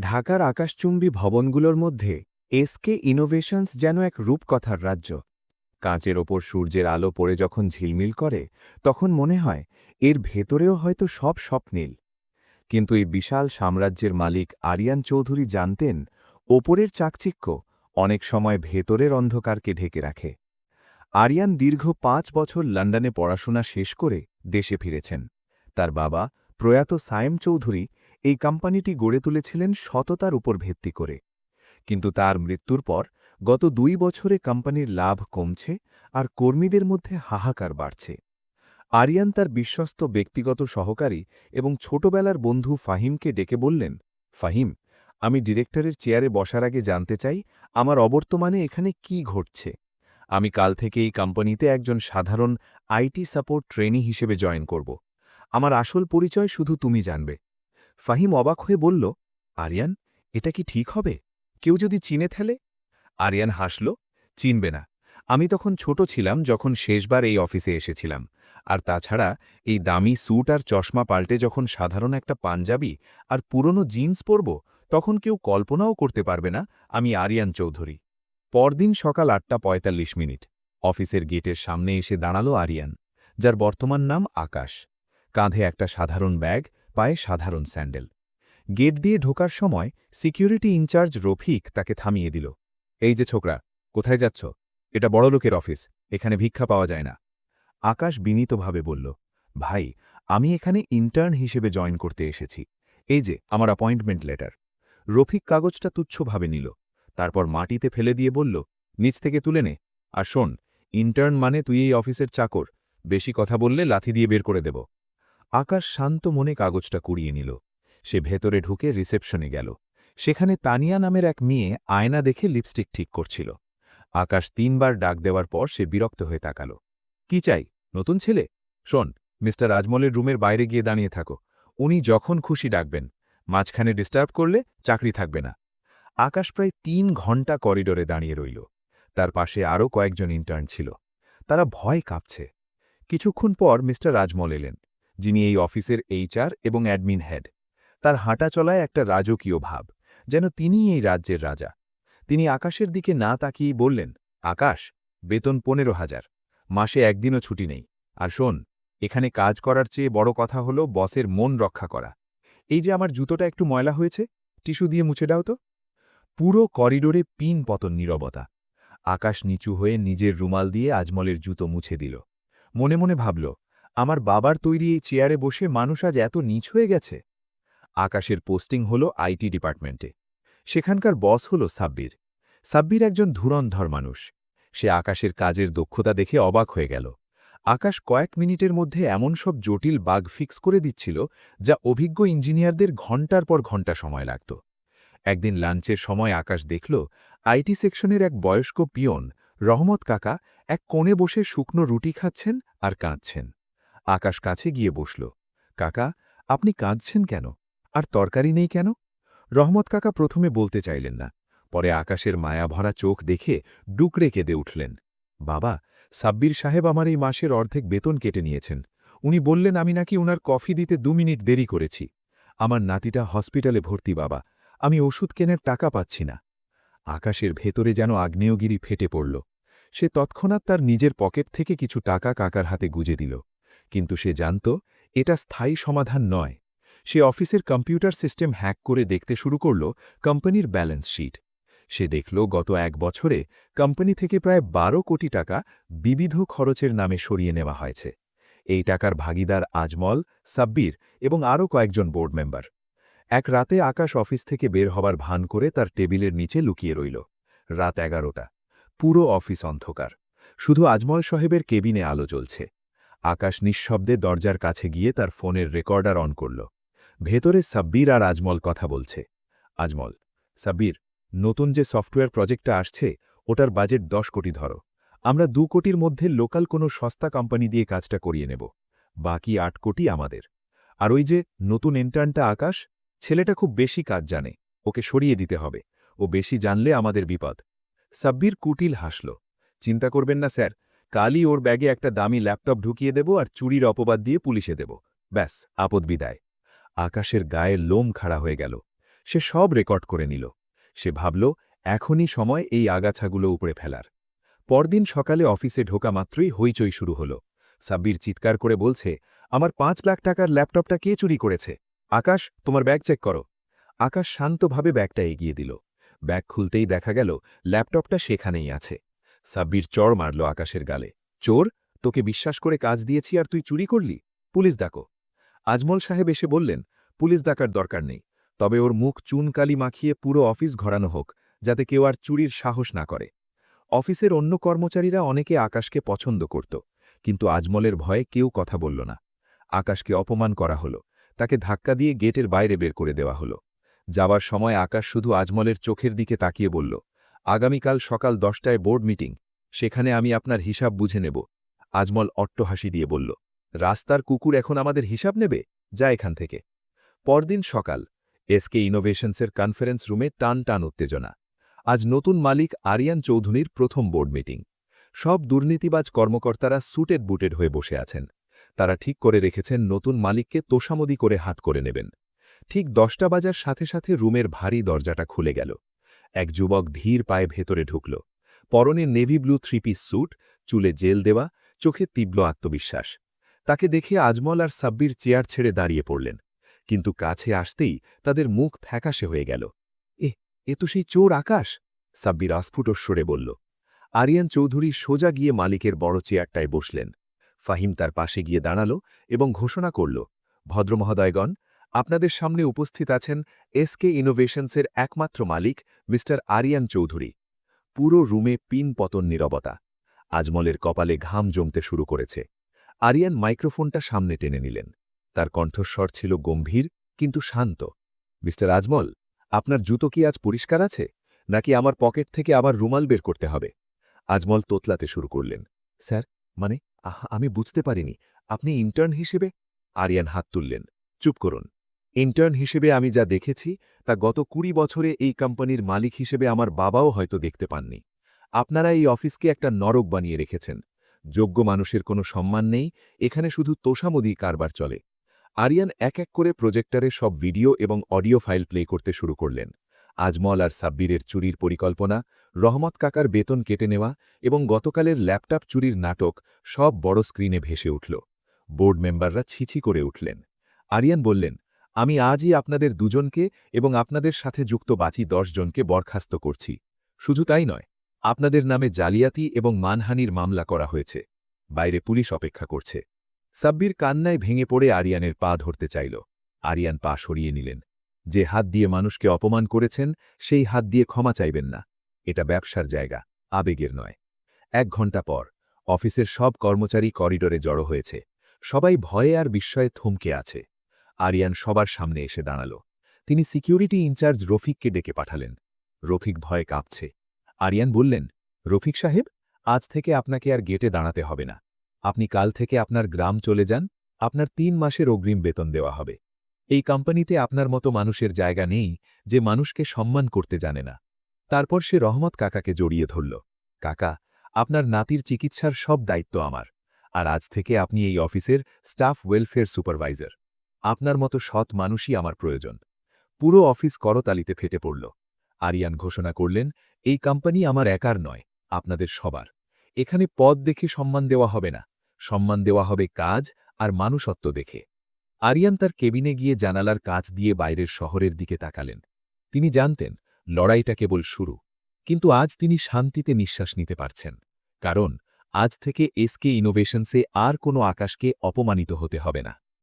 ঢাকার আকাশচুম্বী ভবনগুলোর মধ্যে এসকে ইনোভেশনস যেন এক রূপকথার রাজ্য। কাঁচের ওপর সূর্যের আলো পড়ে যখন ঝিলমিল করে, তখন মনে হয় এর ভেতরেও হয়তো সব স্বপ্নীল। কিন্তু এই বিশাল সাম্রাজ্যের মালিক আরিয়ান চৌধুরী জানতেন, ওপরের চাকচিক্য অনেক সময় ভেতরের অন্ধকারকে ঢেকে রাখে। আরিয়ান দীর্ঘ পাঁচ বছর লন্ডনে পড়াশোনা শেষ করে দেশে ফিরেছেন। তার বাবা প্রয়াত সায়েম চৌধুরী এই কোম্পানিটি গড়ে তুলেছিলেন সততার উপর ভিত্তি করে। কিন্তু তার মৃত্যুর পর গত দুই বছরে কোম্পানির লাভ কমছে আর কর্মীদের মধ্যে হাহাকার বাড়ছে। আরিয়ান তার বিশ্বস্ত ব্যক্তিগত সহকারী এবং ছোটবেলার বন্ধু ফাহিমকে ডেকে বললেন, ফাহিম, আমি ডিরেক্টরের চেয়ারে বসার আগে জানতে চাই আমার অবর্তমানে এখানে কি ঘটছে। আমি কাল থেকে এই কোম্পানিতে একজন সাধারণ আইটি সাপোর্ট ট্রেনি হিসেবে জয়েন করব। আমার আসল পরিচয় শুধু তুমি জানবে। ফাহিম অবাক হয়ে বলল, আরিয়ান, এটা কি ঠিক হবে? কেউ যদি চিনে ফেলে? আরিয়ান হাসল, চিনবে না। আমি তখন ছোট ছিলাম যখন শেষবার এই অফিসে এসেছিলাম। আর তাছাড়া এই দামি স্যুট আর চশমা পাল্টে যখন সাধারণ একটা পাঞ্জাবি আর পুরনো জিন্স পরব, তখন কেউ কল্পনাও করতে পারবে না আমি আরিয়ান চৌধুরী। পরদিন সকাল আটটা পঁয়তাল্লিশ মিনিট। অফিসের গেটের সামনে এসে দাঁড়াল আরিয়ান, যার বর্তমান নাম আকাশ। কাঁধে একটা সাধারণ ব্যাগ পায়ে সাধারণ স্যান্ডেল। গেট দিয়ে ঢোকার সময় সিকিউরিটি ইনচার্জ রফিক তাকে থামিয়ে দিল। এই যে ছোকরা, কোথায় যাচ্ছ? এটা বড়লোকের অফিস, এখানে ভিক্ষা পাওয়া যায় না। আকাশ বিনীতভাবে বলল, ভাই, আমি এখানে ইন্টার্ন হিসেবে জয়েন করতে এসেছি। এই যে, আমার অ্যাপয়েন্টমেন্ট লেটার। রফিক কাগজটা তুচ্ছভাবে নিল, তারপর মাটিতে ফেলে দিয়ে বলল, নিচ থেকে তুলে নে। আর শোন, ইন্টার্ন মানে তুই এই অফিসের চাকর, বেশি কথা বললে লাথি দিয়ে বের করে দেব। আকাশ শান্ত মনে কাগজটা কুড়িয়ে নিল। সে ভেতরে ঢুকে রিসেপশনে গেল। সেখানে তানিয়া নামের এক মেয়ে আয়না দেখে লিপস্টিক ঠিক করছিল। আকাশ তিনবার ডাক দেওয়ার পর সে বিরক্ত হয়ে তাকাল। কি চাই? নতুন ছেলে? শোন, মিস্টার আজমলের রুমের বাইরে গিয়ে দাঁড়িয়ে থাকো। উনি যখন খুশি ডাকবেন। মাঝখানে ডিস্টার্ব করলে চাকরি থাকবে না। আকাশ প্রায় তিন ঘণ্টা করিডোরে দাঁড়িয়ে রইল। তার পাশে আরও কয়েকজন ইন্টার্ন ছিল। তারা ভয় কাঁপছে। কিছুক্ষণ পর মিস্টার রাজমল এলেন। যিনি এই অফিসের এইচআর এবং অ্যাডমিন হেড। তার হাঁটা চলায় একটা রাজকীয় ভাব, যেন তিনিই এই রাজ্যের রাজা। তিনি আকাশের দিকে না তাকিয়েই বললেন, আকাশ, বেতন পনেরো হাজার। মাসে একদিনও ছুটি নেই। আর শোন, এখানে কাজ করার চেয়ে বড় কথা হলো বসের মন রক্ষা করা। এই যে আমার জুতোটা একটু ময়লা হয়েছে, টিস্যু দিয়ে মুছে দাও তো। পুরো করিডোরে পিন পতন নীরবতা। আকাশ নিচু হয়ে নিজের রুমাল দিয়ে আজমলের জুতো মুছে দিল। মনে মনে ভাবল আমার বাবার তৈরি এই চেয়ারে বসে মানুষ আজ এত নিচ হয়ে গেছে। আকাশের পোস্টিং হল আইটি ডিপার্টমেন্টে। সেখানকার বস হল সাব্বির। সাব্বির একজন ধুরন্ধর মানুষ। সে আকাশের কাজের দক্ষতা দেখে অবাক হয়ে গেল। আকাশ কয়েক মিনিটের মধ্যে এমন সব জটিল বাগ ফিক্স করে দিচ্ছিল, যা অভিজ্ঞ ইঞ্জিনিয়ারদের ঘণ্টার পর ঘণ্টা সময় লাগত। একদিন লাঞ্চের সময় আকাশ দেখল, আইটি সেকশনের এক বয়স্ক পিয়ন, রহমত কাকা, এক কোণে বসে শুকনো রুটি খাচ্ছেন আর কাঁদছেন। আকাশ কাছে গিয়ে বসল। কাকা, আপনি কাঁদছেন কেন? আর তরকারি নেই কেন? রহমত কাকা প্রথমে বলতে চাইলেন না, পরে আকাশের মায়াভরা চোখ দেখে ডুকরে কেঁদে উঠলেন। বাবা, সাব্বির সাহেব আমার এই মাসের অর্ধেক বেতন কেটে নিয়েছেন। উনি বললেন আমি নাকি উনার কফি দিতে দু মিনিট দেরি করেছি। আমার নাতিটা হসপিটালে ভর্তি, বাবা। আমি ওষুধ কেনার টাকা পাচ্ছি না। আকাশের ভেতরে যেন আগ্নেয়গিরি ফেটে পড়ল। সে তৎক্ষণাৎ তার নিজের পকেট থেকে কিছু টাকা কাকার হাতে গুজে দিল। কিন্তু সে জানত, এটা স্থায়ী সমাধান নয়। সে অফিসের কম্পিউটার সিস্টেম হ্যাক করে দেখতে শুরু করল কোম্পানির ব্যালেন্স শিট। সে দেখল গত এক বছরে কোম্পানি থেকে প্রায় বারো কোটি টাকা বিবিধ খরচের নামে সরিয়ে নেওয়া হয়েছে। এই টাকার ভাগিদার আজমল, সাব্বির এবং আরও কয়েকজন বোর্ড মেম্বার। এক রাতে আকাশ অফিস থেকে বের হবার ভান করে তার টেবিলের নিচে লুকিয়ে রইল। রাত এগারোটা। পুরো অফিস অন্ধকার। শুধু আজমল সাহেবের কেবিনে আলো জ্বলছে। আকাশ নিঃশব্দে দরজার কাছে গিয়ে তার ফোনের রেকর্ডার অন করল। ভেতরে সাব্বির আর আজমল কথা বলছে। আজমল, সাব্বির, নতুন যে সফটওয়্যার প্রজেক্টটা আসছে, ওটার বাজেট দশ কোটি ধরো। আমরা দু কোটির মধ্যে লোকাল কোনো সস্তা কোম্পানি দিয়ে কাজটা করিয়ে নেব। বাকি আট কোটি আমাদের। আর ওই যে নতুন ইন্টার্নটা আকাশ, ছেলেটা খুব বেশি কাজ জানে। ওকে সরিয়ে দিতে হবে। ও বেশি জানলে আমাদের বিপদ। সাব্বির কুটিল হাসল। চিন্তা করবেন না, স্যার। কালই ওর ব্যাগে একটা দামি ল্যাপটপ ঢুকিয়ে দেব আর চুরির অপবাদ দিয়ে পুলিশে দেব। ব্যাস, আপদ বিদায়। আকাশের গায়ে লোম খাড়া হয়ে গেল। সে সব রেকর্ড করে নিল। সে ভাবল, এখনই সময় এই আগাছাগুলো উপরে ফেলার। পরদিন সকালে অফিসে ঢোকা মাত্রই হইচই শুরু হল। সাব্বির চিৎকার করে বলছে, আমার পাঁচ লাখ টাকার ল্যাপটপটা কে চুরি করেছে? আকাশ, তোমার ব্যাগ চেক করো। আকাশ শান্তভাবে ব্যাগটা এগিয়ে দিল। ব্যাগ খুলতেই দেখা গেল, ল্যাপটপটা সেখানেই আছে। সাব্বির চড় মারল আকাশের গালে। চোর, তোকে বিশ্বাস করে কাজ দিয়েছি আর তুই চুরি করলি? পুলিশ ডাকো। আজমল সাহেব এসে বললেন, পুলিশ ডাকার দরকার নেই। তবে ওর মুখ চুনকালি মাখিয়ে পুরো অফিস ঘরানো হোক, যাতে কেউ আর চুরির সাহস না করে। অফিসের অন্য কর্মচারীরা অনেকে আকাশকে পছন্দ করত, কিন্তু আজমলের ভয়ে কেউ কথা বলল না। আকাশকে অপমান করা হলো। তাকে ধাক্কা দিয়ে গেটের বাইরে বের করে দেওয়া হলো। যাবার সময় আকাশ শুধু আজমলের চোখের দিকে তাকিয়ে বলল আগামীকাল সকাল দশটায় বোর্ড মিটিং। সেখানে আমি আপনার হিসাব বুঝে নেব। আজমল অট্টহাসি দিয়ে বলল, রাস্তার কুকুর এখন আমাদের হিসাব নেবে? যা এখান থেকে। পরদিন সকাল এসকে ইনোভেশনসের কনফারেন্স রুমে টান টান উত্তেজনা। আজ নতুন মালিক আরিয়ান চৌধুরীর প্রথম বোর্ড মিটিং। সব দুর্নীতিবাজ কর্মকর্তারা সুটেড বুটেড হয়ে বসে আছেন। তারা ঠিক করে রেখেছেন নতুন মালিককে তোষামদি করে হাত করে নেবেন। ঠিক দশটা বাজার সাথে সাথে রুমের ভারী দরজাটা খুলে গেল। এক যুবক ধীর পায়ে ভেতরে ঢুকল। পরনে navy blue three piece suit, চুলে জেল দেওয়া, চোখে তীব্র আত্মবিশ্বাস। তাকে দেখে আজমল আর সাব্বির চেয়ার ছেড়ে দাঁড়িয়ে পড়লেন। কিন্তু কাছে আসতেই তাদের মুখ ফ্যাকাশে হয়ে গেল। এ এ তো সেই চোর আকাশ! সাব্বির আস্ফুটস্বরে বলল। আরিয়ান চৌধুরী সোজা গিয়ে মালিকের বড় চেয়ারটায় বসলেন। ফাহিম তার পাশে গিয়ে দাঁড়াল এবং ঘোষণা করল, ভদ্রমহোদয়গণ আপনাদের সামনে উপস্থিত আছেন এসকে ইনোভেশনসের একমাত্র মালিক মিস্টার আরিয়ান চৌধুরী। পুরো রুমে পিন পতন নীরবতা। আজমলের কপালে ঘাম জমতে শুরু করেছে। আরিয়ান মাইক্রোফোনটা সামনে টেনে নিলেন। তার কণ্ঠস্বর ছিল গম্ভীর, কিন্তু শান্ত। মিস্টার আজমল, আপনার জুতো কি আজ পরিষ্কার আছে? নাকি আমার পকেট থেকে আবার রুমাল বের করতে হবে? আজমল তোতলাতে শুরু করলেন। স্যার মানে আহা, আমি বুঝতে পারিনি। আপনি ইন্টার্ন হিসেবে? আরিয়ান হাত তুললেন। চুপ করুন। ইন্টার্ন হিসেবে আমি যা দেখেছি, তা গত কুড়ি বছরে এই কোম্পানির মালিক হিসেবে আমার বাবাও হয়তো দেখতে পাননি। আপনারা এই অফিসকে একটা নরক বানিয়ে রেখেছেন। যোগ্য মানুষের কোনো সম্মান নেই, এখানে শুধু তোষামদি কারবার চলে। আরিয়ান এক এক করে প্রজেক্টরে সব ভিডিও এবং অডিও ফাইল প্লে করতে শুরু করলেন। আজমল আর সাব্বিরের চুরির পরিকল্পনা, রহমত কাকার বেতন কেটে নেওয়া এবং গতকালের ল্যাপটপ চুরির নাটক সব বড় স্ক্রিনে ভেসে উঠল। বোর্ড মেম্বাররা ছিছি করে উঠলেন। আরিয়ান বললেন আমি আজই আপনাদের দুজনকে এবং আপনাদের সাথে যুক্ত বাঁচি জনকে বরখাস্ত করছি। শুধু তাই নয়, আপনাদের নামে জালিয়াতি এবং মানহানির মামলা করা হয়েছে। বাইরে পুলিশ অপেক্ষা করছে। সাব্বির কান্নায় ভেঙে পড়ে আরিয়ানের পা ধরতে চাইল। আরিয়ান পা সরিয়ে নিলেন। যে হাত দিয়ে মানুষকে অপমান করেছেন, সেই হাত দিয়ে ক্ষমা চাইবেন না। এটা ব্যবসার জায়গা, আবেগের নয়। এক ঘণ্টা পর, অফিসের সব কর্মচারী করিডোরে জড়ো হয়েছে। সবাই ভয়ে আর বিস্ময়ে থমকে আছে। আরিয়ান সবার সামনে এসে দাঁড়াল। তিনি সিকিউরিটি ইনচার্জ রফিককে ডেকে পাঠালেন। রফিক ভয়ে কাঁপছে। আরিয়ান বললেন, রফিক সাহেব, আজ থেকে আপনাকে আর গেটে দাঁড়াতে হবে না। আপনি কাল থেকে আপনার গ্রাম চলে যান, আপনার তিন মাসের অগ্রিম বেতন দেওয়া হবে। এই কোম্পানিতে আপনার মতো মানুষের জায়গা নেই যে মানুষকে সম্মান করতে জানে না। তারপর সে রহমত কাকাকে জড়িয়ে ধরল। কাকা, আপনার নাতির চিকিৎসার সব দায়িত্ব আমার, আর আজ থেকে আপনি এই অফিসের স্টাফ ওয়েলফেয়ার সুপারভাইজার। আপনার মতো সৎ মানুষই আমার প্রয়োজন। পুরো অফিস করতালিতে ফেটে পড়ল। আরিয়ান ঘোষণা করলেন, এই কোম্পানি আমার একার নয়, আপনাদের সবার। এখানে পদ দেখে সম্মান দেওয়া হবে না। সম্মান দেওয়া হবে কাজ আর মানুষত্ব দেখে। আরিয়ান তার কেবিনে গিয়ে জানালার কাজ দিয়ে বাইরের শহরের দিকে তাকালেন। তিনি জানতেন, লড়াইটা কেবল শুরু। কিন্তু আজ তিনি শান্তিতে নিঃশ্বাস নিতে পারছেন। কারণ, আজ থেকে এসকে ইনোভেশনসে আর কোনো আকাশকে অপমানিত হতে হবে না।